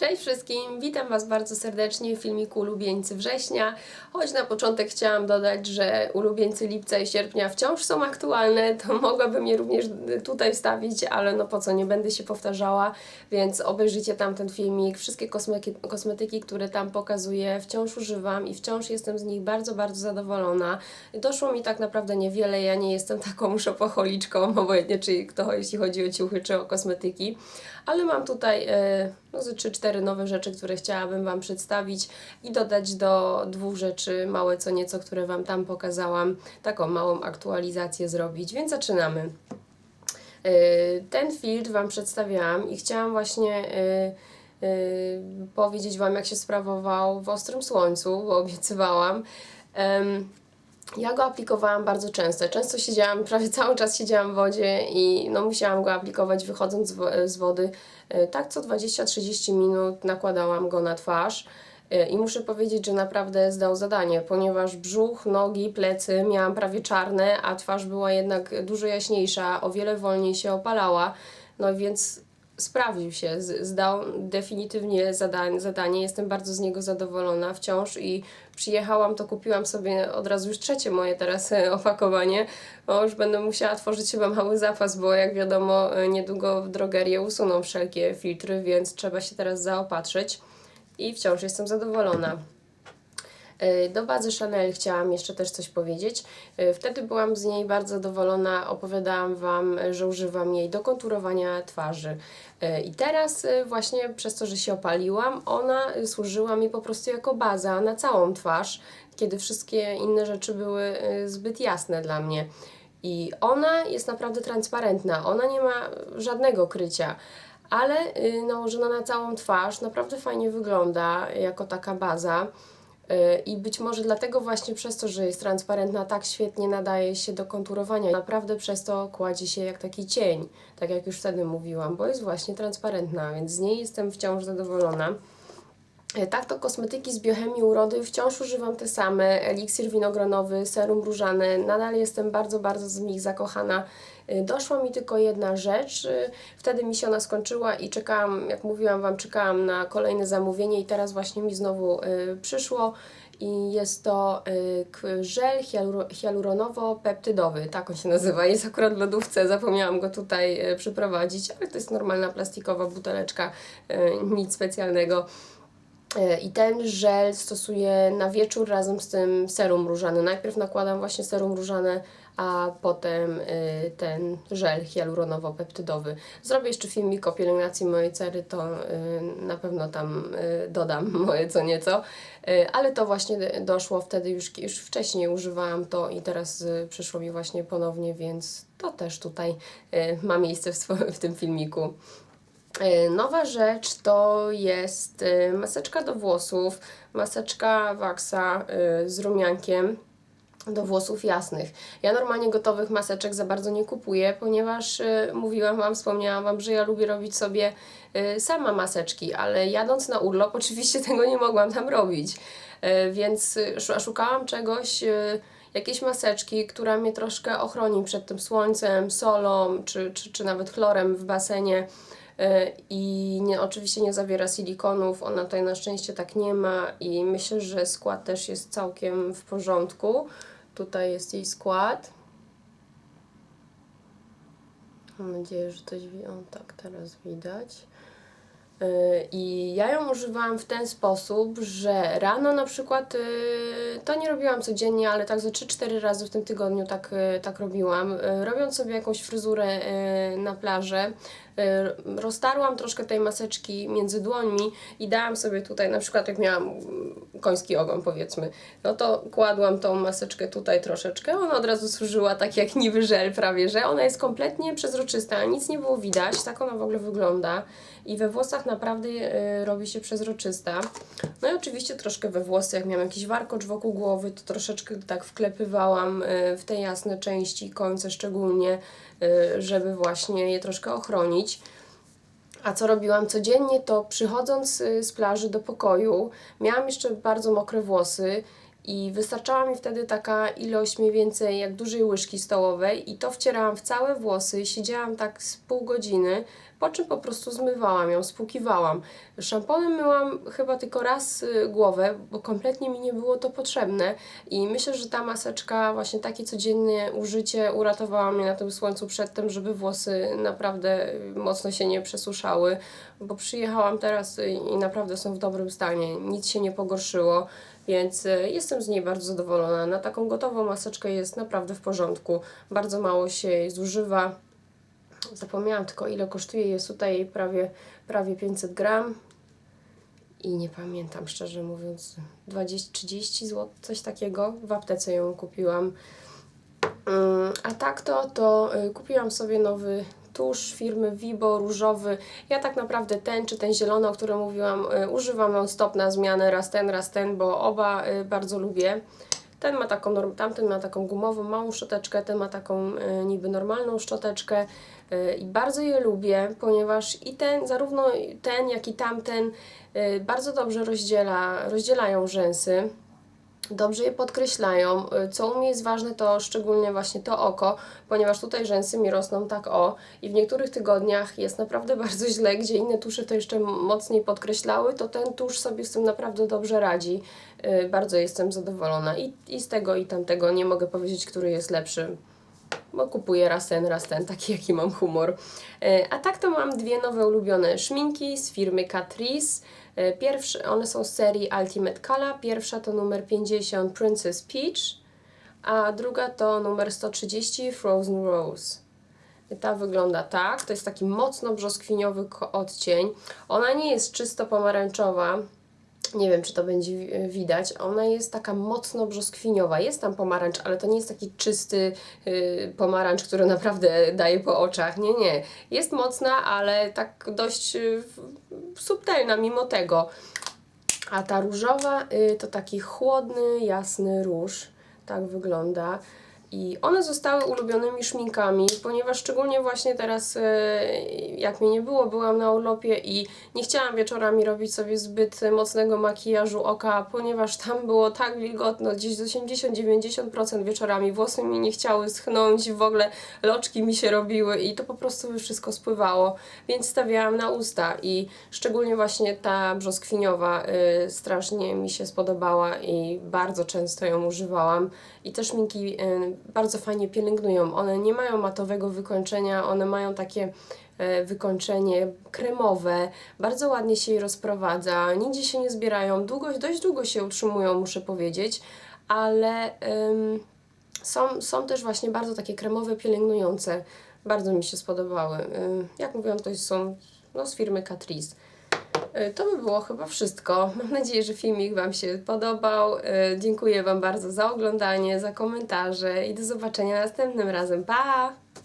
Cześć wszystkim, witam Was bardzo serdecznie w filmiku Ulubieńcy Września. Choć na początek chciałam dodać, że ulubieńcy lipca i sierpnia wciąż są aktualne, to mogłabym je również tutaj wstawić, ale no po co, nie będę się powtarzała, więc obejrzyjcie tam ten filmik. Wszystkie kosmetyki, kosmetyki, które tam pokazuję, wciąż używam i wciąż jestem z nich bardzo, bardzo zadowolona. Doszło mi tak naprawdę niewiele, ja nie jestem taką szopocholiczką, obojętnie czy kto, jeśli chodzi o ciuchy czy o kosmetyki, ale mam tutaj e, no, ze 3-4 nowe rzeczy, które chciałabym Wam przedstawić i dodać do dwóch rzeczy małe co nieco, które Wam tam pokazałam, taką małą aktualizację zrobić, więc zaczynamy. E, Ten filtr Wam przedstawiałam i chciałam właśnie e, powiedzieć Wam, jak się sprawował w ostrym słońcu, bo obiecywałam. Em, ja go aplikowałam bardzo często. Często siedziałam, prawie cały czas siedziałam w wodzie i no, musiałam go aplikować wychodząc z, wo- z wody. E, Tak co 20-30 minut nakładałam go na twarz. E, I muszę powiedzieć, że naprawdę zdał zadanie, ponieważ brzuch, nogi, plecy miałam prawie czarne, a twarz była jednak dużo jaśniejsza, o wiele wolniej się opalała. No więc sprawdził się, zdał definitywnie zadanie, zadanie. Jestem bardzo z niego zadowolona wciąż i przyjechałam, to kupiłam sobie od razu już trzecie moje teraz e, opakowanie. O, już będę musiała tworzyć chyba mały zapas, bo jak wiadomo, e, niedługo w drogerię usuną wszelkie filtry, więc trzeba się teraz zaopatrzyć i wciąż jestem zadowolona. E, Do bazy Chanel chciałam jeszcze też coś powiedzieć. E, Wtedy byłam z niej bardzo zadowolona. Opowiadałam Wam, że używam jej do konturowania twarzy. E, I teraz właśnie przez to, że się opaliłam, ona służyła mi po prostu jako baza na całą twarz, kiedy wszystkie inne rzeczy były zbyt jasne dla mnie. I ona jest naprawdę transparentna. Ona nie ma żadnego krycia ale y, nałożona na całą twarz naprawdę fajnie wygląda jako taka baza. Y, I być może dlatego właśnie przez to, że jest transparentna, tak świetnie nadaje się do konturowania. Naprawdę przez to kładzie się jak taki cień, tak jak już wtedy mówiłam, bo jest właśnie transparentna, więc z niej jestem wciąż zadowolona. E, Tak to kosmetyki z biochemii urody. Wciąż używam te same, eliksir winogronowy, serum różane, nadal jestem bardzo, bardzo z nich zakochana. E, Doszła mi tylko jedna rzecz, e, wtedy mi się ona skończyła i czekałam, jak mówiłam Wam, czekałam na kolejne zamówienie i teraz właśnie mi znowu przyszło. I jest to żel hialuro- hialuronowo-peptydowy, tak on się nazywa, jest akurat w lodówce, zapomniałam go tutaj przyprowadzić, ale to jest normalna plastikowa buteleczka, nic specjalnego. E, I ten żel stosuję na wieczór razem z tym serum różane. Najpierw nakładam właśnie serum różane, a potem y, ten żel hialuronowo-peptydowy. Zrobię jeszcze filmik o pielęgnacji mojej cery, to y, na pewno tam y, dodam moje co nieco. Ale to właśnie doszło wtedy, już, już wcześniej używałam to i teraz przyszło mi właśnie ponownie, więc to też tutaj ma miejsce w, swo- w tym filmiku. E, Nowa rzecz to jest e, maseczka do włosów, maseczka Waxa e, z rumiankiem do włosów jasnych. Ja normalnie gotowych maseczek za bardzo nie kupuję, ponieważ mówiłam Wam, wspomniałam Wam, że ja lubię robić sobie sama maseczki, ale jadąc na urlop oczywiście tego nie mogłam tam robić, więc szu- szukałam czegoś, jakiejś maseczki, która mnie troszkę ochroni przed tym słońcem, solą, czy, czy, czy nawet chlorem w basenie. E, I nie, oczywiście nie zawiera silikonów, ona tutaj na szczęście tak nie ma i myślę, że skład też jest całkiem w porządku. Tutaj jest jej skład. Mam nadzieję, że wi- o, tak teraz widać. Yy, I ja ją używałam w ten sposób, że rano na przykład, yy, to nie robiłam codziennie, ale tak ze 3-4 razy w tym tygodniu tak, tak robiłam. Robiąc sobie jakąś fryzurę na plaży, yy, roztarłam troszkę tej maseczki między dłońmi i dałam sobie tutaj, na przykład jak miałam koński ogon powiedzmy, no to kładłam tą maseczkę tutaj troszeczkę, ona od razu służyła tak jak niby żel prawie, że ona jest kompletnie przezroczysta, nic nie było widać, tak ona w ogóle wygląda i we włosach naprawdę y, robi się przezroczysta. No i oczywiście troszkę we włosy, jak miałam jakiś warkocz wokół głowy, to troszeczkę tak wklepywałam y, w te jasne części, końce szczególnie, y, żeby właśnie je troszkę ochronić. A co robiłam codziennie, to przychodząc y, z plaży do pokoju, miałam jeszcze bardzo mokre włosy i wystarczała mi wtedy taka ilość mniej więcej jak dużej łyżki stołowej i to wcierałam w całe włosy, siedziałam tak z pół godziny, po czym po prostu zmywałam ją, spłukiwałam. Szamponem myłam chyba tylko raz y, głowę, bo kompletnie mi nie było to potrzebne i myślę, że ta maseczka, właśnie takie codzienne użycie uratowała mnie na tym słońcu przed tym, żeby włosy naprawdę y, mocno się nie przesuszały, bo przyjechałam teraz i naprawdę są w dobrym stanie, nic się nie pogorszyło, więc y, jestem z niej bardzo zadowolona. Na taką gotową maseczkę jest naprawdę w porządku, bardzo mało się jej zużywa. Zapomniałam tylko ile kosztuje, jest tutaj prawie, prawie 500 gram i nie pamiętam szczerze mówiąc 20-30 zł, coś takiego, w aptece ją kupiłam. Mm, A tak to, to y, kupiłam sobie nowy tusz firmy Vibo różowy. Ja tak naprawdę ten czy ten zielony, o którym mówiłam, y, używam non stop na zmianę, raz ten, raz ten, bo oba y, bardzo lubię. Ten ma taką, tamten ma taką gumową, małą szczoteczkę, ten ma taką y, niby normalną szczoteczkę i bardzo je lubię, ponieważ i ten, zarówno ten, jak i tamten bardzo dobrze rozdziela, rozdzielają rzęsy dobrze je podkreślają. Y, Co u mnie jest ważne, to szczególnie właśnie to oko, ponieważ tutaj rzęsy mi rosną tak o i w niektórych tygodniach jest naprawdę bardzo źle, gdzie inne tusze to jeszcze mocniej podkreślały, to ten tusz sobie z tym naprawdę dobrze radzi. Y, Bardzo jestem zadowolona i, i z tego i tamtego nie mogę powiedzieć, który jest lepszy bo kupuję raz ten, raz ten, taki jaki mam humor. E, A tak to mam dwie nowe ulubione szminki z firmy Catrice. E, Pierwsze, one są z serii Ultimate Color. Pierwsza to numer 50 Princess Peach, a druga to numer 130 Frozen Rose. Ta wygląda tak, to jest taki mocno brzoskwiniowy odcień. Ona nie jest czysto pomarańczowa, nie wiem, czy to będzie wi- widać. Ona jest taka mocno brzoskwiniowa. Jest tam pomarańcz, ale to nie jest taki czysty yy, pomarańcz, który naprawdę daje po oczach. Nie, nie. Jest mocna, ale tak dość yy, subtelna mimo tego. A ta różowa y, to taki chłodny, jasny róż. Tak wygląda. I one zostały ulubionymi szminkami, ponieważ szczególnie właśnie teraz, y, jak mnie nie było, byłam na urlopie i nie chciałam wieczorami robić sobie zbyt mocnego makijażu oka, ponieważ tam było tak wilgotno, gdzieś z 80-90% wieczorami włosy mi nie chciały schnąć, w ogóle loczki mi się robiły i to po prostu wszystko spływało, więc stawiałam na usta. I szczególnie właśnie ta brzoskwiniowa y, strasznie mi się spodobała i bardzo często ją używałam. I te szminki y, bardzo fajnie pielęgnują. One nie mają matowego wykończenia, one mają takie e, wykończenie kremowe, bardzo ładnie się je rozprowadza, nigdzie się nie zbierają, długo, dość długo się utrzymują, muszę powiedzieć, ale ym, są, są też właśnie bardzo takie kremowe, pielęgnujące. Bardzo mi się spodobały. Ym, jak mówiłam, to są no, z firmy Catrice. Y, To by było chyba wszystko. Mam nadzieję, że filmik Wam się podobał. Y, Dziękuję Wam bardzo za oglądanie, za komentarze i do zobaczenia następnym razem. Pa!